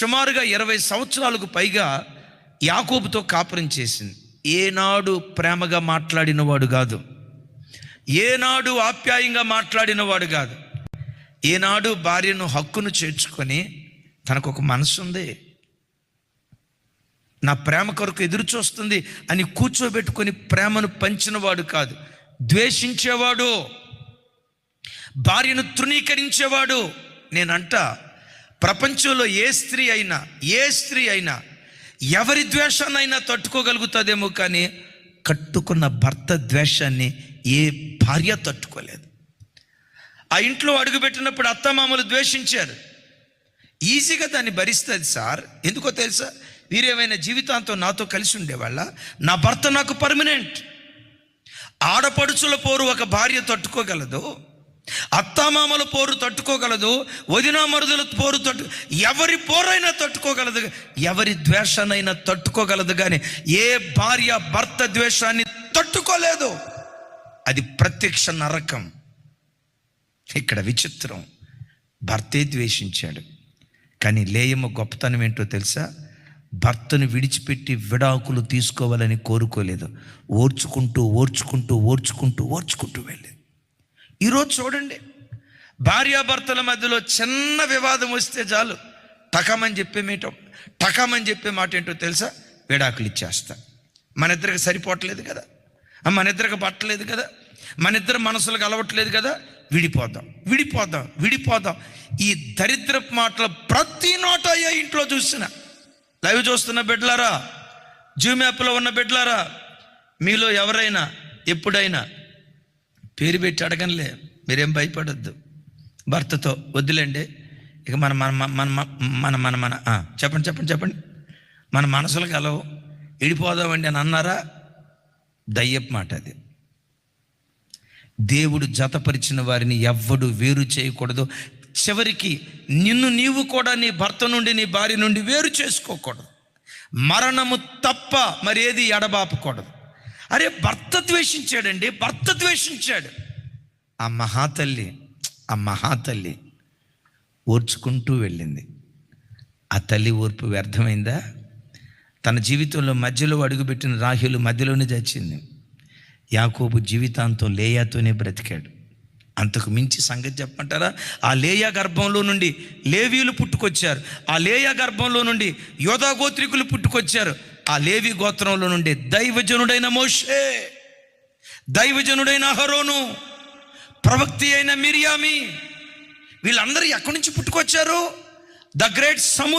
సుమారుగా ఇరవై సంవత్సరాలకు పైగా యాకోబుతో కాపురం చేసింది. ఏనాడు ప్రేమగా మాట్లాడినవాడు కాదు. ఏనాడు ఆప్యాయంగా మాట్లాడినవాడు కాదు. ఏనాడు భార్యను హక్కును చేర్చుకొని తనకు ఒక మనసు ఉంది. నా ప్రేమ కొరకు ఎదురు చూస్తుంది అని కూర్చోబెట్టుకొని ప్రేమను పంచినవాడు కాదు. ద్వేషించేవాడు. భార్యను తృణీకరించేవాడు. నేనంట ప్రపంచంలో ఏ స్త్రీ అయినా ఏ స్త్రీ అయినా ఎవరి ద్వేషాన్నైనా తట్టుకోగలుగుతుందేమో కానీ కట్టుకున్న భర్త ద్వేషాన్ని ఏ భార్య తట్టుకోలేదు. ఆ ఇంట్లో అడుగుపెట్టినప్పుడు అత్తమామలు ద్వేషించారు. ఈజీగా దాన్ని భరిస్తుంది సార్. ఎందుకో తెలుసా? వీరేమైనా జీవితాంతం నాతో కలిసి ఉండేవాళ్ళ? నా భర్త నాకు పర్మనెంట్. ఆడపడుచుల పోరు ఒక భార్య తట్టుకోగలదు. అత్తామామల పోరు తట్టుకోగలదు వదినా మరుదుల పోరు తట్టు ఎవరి పోరైనా తట్టుకోగలదు ఎవరి ద్వేషానైనా తట్టుకోగలదు కానీ ఏ భార్య భర్త ద్వేషాన్ని తట్టుకోలేదు. అది ప్రత్యక్ష నరకం. ఇక్కడ విచిత్రం. భర్తే ద్వేషించాడు. కానీ లేయమ్మ గొప్పతనం ఏంటో తెలుసా? భర్తను విడిచిపెట్టి విడాకులు తీసుకోవాలని కోరుకోలేదు. ఓర్చుకుంటూ ఓర్చుకుంటూ ఓర్చుకుంటూ ఓర్చుకుంటూ వెళ్ళేది. ఈరోజు చూడండి భార్యాభర్తల మధ్యలో చిన్న వివాదం వస్తే చాలు. టకమని చెప్పే మీటం టకమని చెప్పే మాట ఏంటో తెలుసా? విడాకులు ఇచ్చేస్తా. మన ఇద్దరికి సరిపోవట్లేదు కదా? మన ఇద్దరికి పట్టలేదు కదా? మన ఇద్దరు మనసులకు అలవట్లేదు కదా? విడిపోదాం విడిపోదాం విడిపోదాం. ఈ దరిద్ర మాటలు ప్రతి నోట అయ్యా ఇంట్లో చూసిన. లైవ్ చూస్తున్న బిడ్డలారా? జూమ్ యాప్లో ఉన్న బిడ్డలారా? మీలో ఎవరైనా ఎప్పుడైనా పేరు పెట్టి అడగనులే మీరేం భయపడద్దు. భర్తతో వద్దులేండి. ఇక మన మన మన మన మన మన చెప్పండి చెప్పండి చెప్పండి. మన మనసులు కలవు. ఇడిపోదామండి అని అన్నారా? దయ్యపు మాట అది. దేవుడు జతపరిచిన వారిని ఎవ్వడు వేరు చేయకూడదు. చివరికి నిన్ను నీవు కూడా నీ భర్త నుండి నీ భార్య నుండి వేరు చేసుకోకూడదు. మరణము తప్ప మరేది ఎడబాపకూడదు. అరే భర్త ద్వేషించాడండి భర్త ద్వేషించాడు. ఆ మహాతల్లి ఆ మహాతల్లి ఓర్చుకుంటూ వెళ్ళింది. ఆ తల్లి ఓర్పు వ్యర్థమైందా? తన జీవితంలో మధ్యలో అడుగుపెట్టిన రాహులు మధ్యలోనే చచ్చింది యాకోబు జీవితాంతం లేయాతోనే బ్రతికాడు. అంతకు మించి సంగతి చెప్పమంటారా? ఆ లేయా గర్భంలో నుండి లేవీలు పుట్టుకొచ్చారు. ఆ లేయా గర్భంలో నుండి యోధాగోత్రికులు పుట్టుకొచ్చారు. ఆ లేవి గోత్రంలో నుండి దైవజనుడైన మోషే దైవజనుడైన అహరోను ప్రవక్తి అయిన మిరియామి వీళ్ళందరూ ఎక్కడి నుంచి పుట్టుకొచ్చారు? The great సమూ